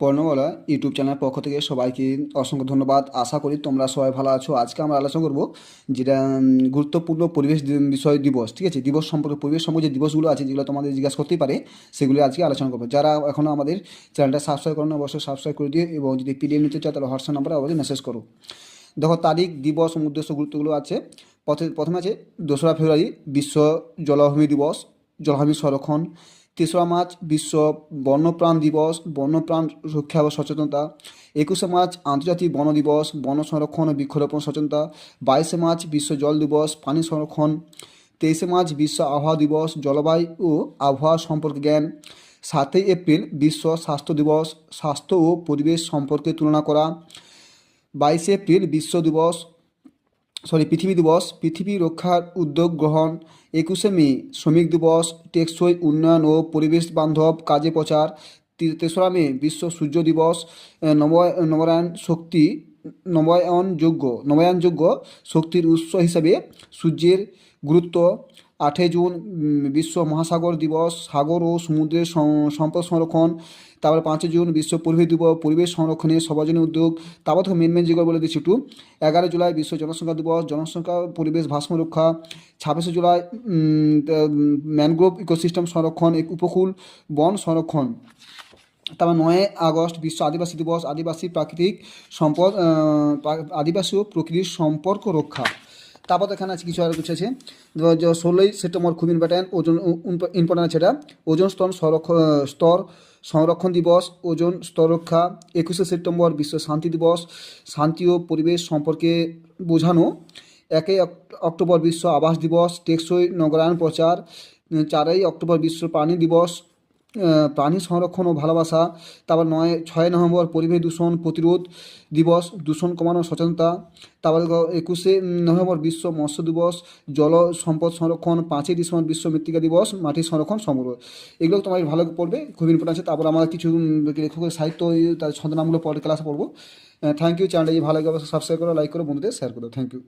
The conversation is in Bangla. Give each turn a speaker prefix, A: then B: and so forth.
A: পর্ণমালা ইউটিউব চ্যানেলের পক্ষ থেকে সবাইকে অসংখ্য ধন্যবাদ। আশা করি তোমরা সবাই ভালো আছো। আজকে আমরা আলোচনা করব যেটা গুরুত্বপূর্ণ পরিবেশ বিষয় দিবস, ঠিক আছে? দিবস সম্পর্কে, পরিবেশ সম্পর্কে যে দিবসগুলো আছে, যেগুলো তোমাদের জিজ্ঞাসা করতেই পারে, সেগুলি আজকে আলোচনা করব। যারা এখনও আমাদের চ্যানেলটা সাবস্ক্রাইব করো না অবশ্যই সাবস্ক্রাইব করে দিয়ে এবং যদি পিডিএফ নিতে চাও, তাহলে হোয়াটসঅ্যাপ নাম্বারে অবশ্যই মেসেজ করো। দেখো, তারিখ, দিবস উদ্দেশ্য, গুরুত্বগুলো আছে। প্রথমে আছে দোসরা ফেব্রুয়ারি, বিশ্ব জলভূমি দিবস, জলভূমি সংরক্ষণ। তেসরা মার্চ বিশ্ব বন্যপ্রাণ দিবস, বন্যপ্রাণ রক্ষা ও সচেতনতা। একুশে মার্চ আন্তর্জাতিক বন দিবস বন সংরক্ষণ ও বৃক্ষরোপণ সচেতনতা। বাইশে মার্চ বিশ্ব জল দিবস, পানি সংরক্ষণ। তেইশে মার্চ বিশ্ব আবহাওয়া দিবস, জলবায়ু ও আবহাওয়া সম্পর্কে জ্ঞান। সাতই এপ্রিল বিশ্ব স্বাস্থ্য দিবস, স্বাস্থ্য ও পরিবেশ সম্পর্কে তুলনা করা। বাইশে এপ্রিল বিশ্ব দিবস সরি, পৃথিবী দিবস, পৃথিবী রক্ষার উদ্যোগ গ্রহণ, একুশে মে, শ্রমিক দিবস, টেকসই উন্নয়ন ও পরিবেশ বান্ধব কাজে প্রচার তেসরা মে, বিশ্ব সূর্য দিবস নব- নবায়ন শক্তি, নবায়নযোগ্য নবায়নযোগ্য শক্তির উৎস হিসাবে সূর্যের গুরুত্ব আটই জুন বিশ্ব মহাসাগর দিবস, সাগর ও সমুদ্রের সম্পদ সংরক্ষণ। তারপরে পাঁচই জুন, বিশ্ব পরিবেশ দিবস, পরিবেশ সংরক্ষণে সর্বজনীন উদ্যোগ। তারপর থেকে মেন মেন যেগুলো বলে দিচ্ছি একটু। এগারো জুলাই, বিশ্ব জনসংখ্যা দিবস, জনসংখ্যা, পরিবেশ ভারসাম্য রক্ষা। ছাব্বিশে জুলাই তা- ম্যানগ্রোভ ইকোসিস্টেম সংরক্ষণ উপকূল বন সংরক্ষণ। তারপর নয় আগস্ট, বিশ্ব আদিবাসী দিবস, আদিবাসী প্রাকৃতিক সম্পদ আদিবাসী ও প্রকৃতির সম্পর্ক রক্ষা। তারপর এখানে আছে কিছু আরও কিছু আছে। ষোলোই সেপ্টেম্বর খুব ইম্পর্ট্যান্ট ওজন ইম্পর্ট্যান্ট আছে এটা। ওজন স্তর সংরক্ষণ স্তর সংরক্ষণ দিবস, ওজন স্তর রক্ষা, একুশে সেপ্টেম্বর বিশ্ব শান্তি দিবস, শান্তি ও পরিবেশ সম্পর্কে বোঝানো। একই অক্টোবর বিশ্ব আবাস দিবস, টেকসই নগরায়ণ প্রচার চারই অক্টোবর বিশ্ব প্রাণী দিবস প্রাণী সংরক্ষণ ও ভালোবাসা, তারপর নয়, ছয় নভেম্বর পরিবেশ দূষণ প্রতিরোধ দিবস, দূষণ কমানোর সচেতনতা তারপর একুশে নভেম্বর বিশ্ব মৎস্য দিবস, জল সম্পদ সংরক্ষণ, পাঁচই ডিসেম্বর বিশ্ব মৃত্তিকা দিবস, মাটি সংরক্ষণ সমগ্র এগুলো তোমার ভালো পড়বে খুব ইম্পর্টেন্ট আছে। তারপর আমরা কিছু লেখকের সাহিত্য, এই, তার ছন্দনামগুলো পরে ক্লাসে পড়ব। থ্যাংক ইউ চ্যানেলটা ভালো লাগে সাবস্ক্রাইব করো লাইক করো, বন্ধুদের শেয়ার করো। Thank you